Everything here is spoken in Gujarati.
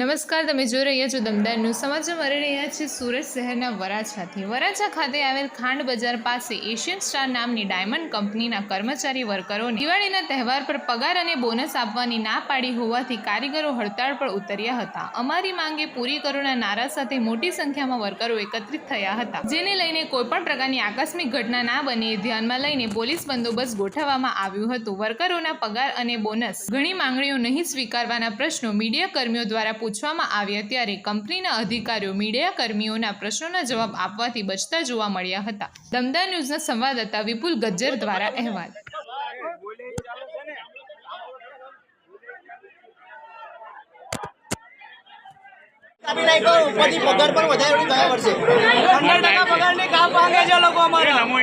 નમસ્કાર, તમે જોઈ રહ્યા છો દમદાર ન્યૂઝ. સમાચાર મળી રહ્યા છે સુરત શહેરના વરાછાથી. વરાછા ખાતે આવેલ ખાંડ બજાર પાસે એશિયન સ્ટાર નામની ડાયમંડ કંપનીના કર્મચારી વર્કરોને દિવાળીના તહેવાર પર પગાર અને બોનસ આપવાની ના પાડી હોવાથી કારીગરો હડતાળ પર ઉતર્યા હતા. અમારી માંગે પૂરી કરોના નારા સાથે મોટી સંખ્યામાં વર્કરો એકત્રિત થયા હતા. જેને લઈને કોઈપણ પ્રકારની આકસ્મિક ઘટના ના બને એ ધ્યાનમાં લઈને પોલીસ બંદોબસ્ત ગોઠવવામાં આવ્યું હતું. વર્કરોના પગાર અને બોનસ ઘણી માંગણીઓ નહીં સ્વીકારવાના પ્રશ્નો મીડિયા કર્મીઓ દ્વારા પૂછવામાં આવ્યા ત્યારે કંપનીના અધિકારીઓ મીડિયા કર્મીઓના પ્રશ્નોના જવાબ આપવાથી બચતા જોવા મળ્યા હતા. દમદાર ન્યૂઝના સંવાદદાતા વિપુલ ગજ્જર દ્વારા અહેવાલ. આપી નાખ્યો ઉપરથી પગાર પણ વધારે ગયા વર્ષે. પંદર ટકા પગારની કામ માંગે છે લોકો અમારે. નમો